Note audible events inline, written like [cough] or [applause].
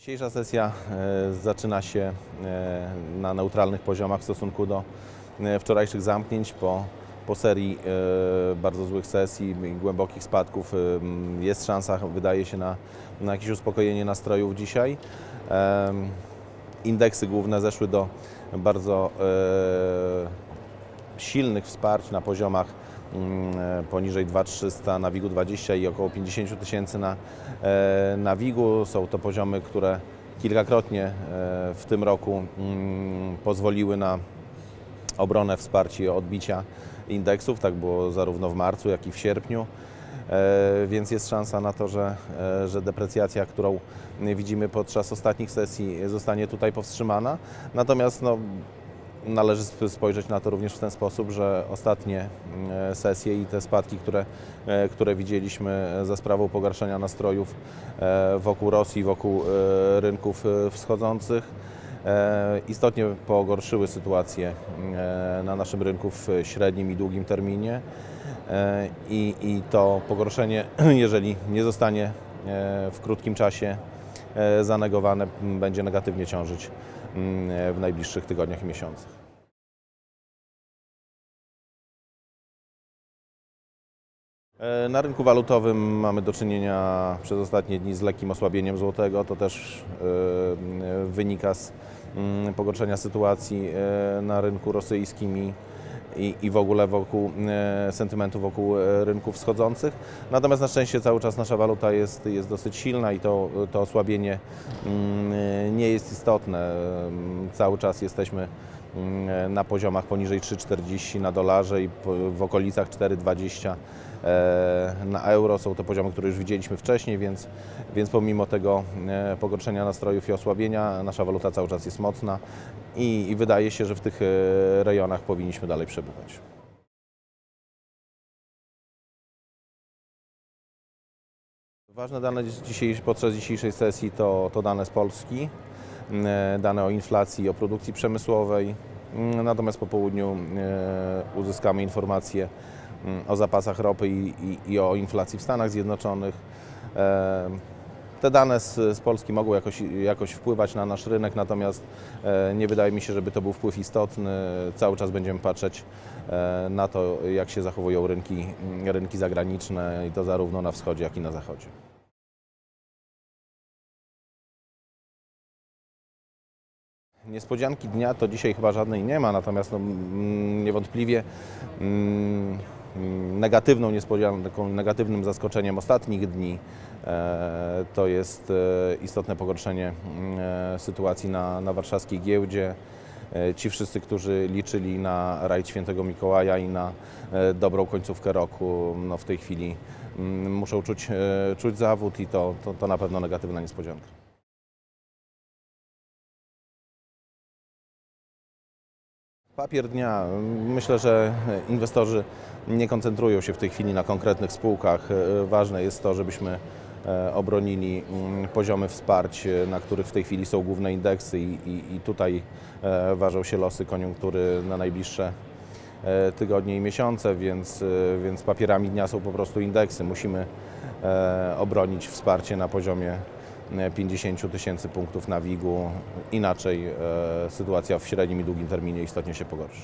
Dzisiejsza sesja e, zaczyna się e, na neutralnych poziomach w stosunku do e, wczorajszych zamknięć po, po serii bardzo złych sesji i głębokich spadków. Jest szansa, wydaje się, na, na jakieś uspokojenie nastrojów dzisiaj. Indeksy główne zeszły do bardzo silnych wsparć na poziomach poniżej 2300 na WIG-u 20 i około 50 tysięcy na, e, na WIG-u. Są to poziomy, które kilkakrotnie e, w tym roku mm, pozwoliły na obronę, wsparcie odbicia indeksów. Tak było zarówno w marcu, jak i w sierpniu. E, Więc jest szansa na to, że, e, że deprecjacja, którą widzimy podczas ostatnich sesji, zostanie tutaj powstrzymana. Natomiast no, należy sp- spojrzeć na to również w ten sposób, że ostatnie e, sesje i te spadki, które, e, które widzieliśmy za sprawą pogarszania nastrojów e, wokół Rosji, wokół e, rynków e, wschodzących, e, istotnie pogorszyły sytuację e, na naszym rynku w średnim i długim terminie. E, I, I to pogorszenie, [clears throat] jeżeli nie zostanie e, w krótkim czasie e, zanegowane, m, będzie negatywnie ciążyć m, e, w najbliższych tygodniach i miesiącach. E, Na rynku walutowym mamy do czynienia przez ostatnie dni z lekkim osłabieniem złotego. To też e, wynika z mm, pogorszenia sytuacji e, na rynku rosyjskim i, i, i w ogóle wokół e, sentymentu wokół e, rynków wschodzących. Natomiast na szczęście cały czas nasza waluta jest, jest dosyć silna i to, to osłabienie mm, e, nie jest istotne. Cały czas jesteśmy na poziomach poniżej 3,40 na dolarze i w okolicach 4,20 e, na euro. Są to poziomy, które już widzieliśmy wcześniej, więc, więc pomimo tego e, pogorszenia nastrojów i osłabienia nasza waluta cały czas jest mocna i, i wydaje się, że w tych e, rejonach powinniśmy dalej przebywać. Ważne dane dzisiejsz, podczas dzisiejszej sesji to, to dane z Polski, mm, dane o inflacji o produkcji przemysłowej. Mm, Natomiast po południu e, uzyskamy informacje mm, o zapasach ropy i, i, i o inflacji w Stanach Zjednoczonych. E, Te dane z, z Polski mogą jakoś, jakoś wpływać na nasz rynek, natomiast e, nie wydaje mi się, żeby to był wpływ istotny. Cały czas będziemy patrzeć e, na to, jak się zachowują rynki, rynki zagraniczne i to zarówno na wschodzie, jak i na zachodzie. Niespodzianki dnia to dzisiaj chyba żadnej nie ma, natomiast no, mm, niewątpliwie mm, negatywną niespodzianką, negatywnym zaskoczeniem ostatnich dni e, to jest e, istotne pogorszenie e, sytuacji na, na warszawskiej giełdzie. Ci wszyscy, którzy liczyli na rajd świętego Mikołaja i na dobrą końcówkę roku, no w tej chwili mm, muszą czuć, czuć zawód i to, to, to na pewno negatywna niespodzianka. Papier dnia. Myślę, że inwestorzy nie koncentrują się w tej chwili na konkretnych spółkach. E, Ważne jest to, żebyśmy e, obronili mm, poziomy wsparć, e, na których w tej chwili są główne indeksy i, i, i tutaj ważą się losy koniunktury na najbliższe tygodnie i miesiące, więc, więc papierami dnia są po prostu indeksy. Musimy obronić wsparcie na poziomie 50 tysięcy punktów na WIG-u. Inaczej e, sytuacja w średnim i długim terminie istotnie się pogorszy.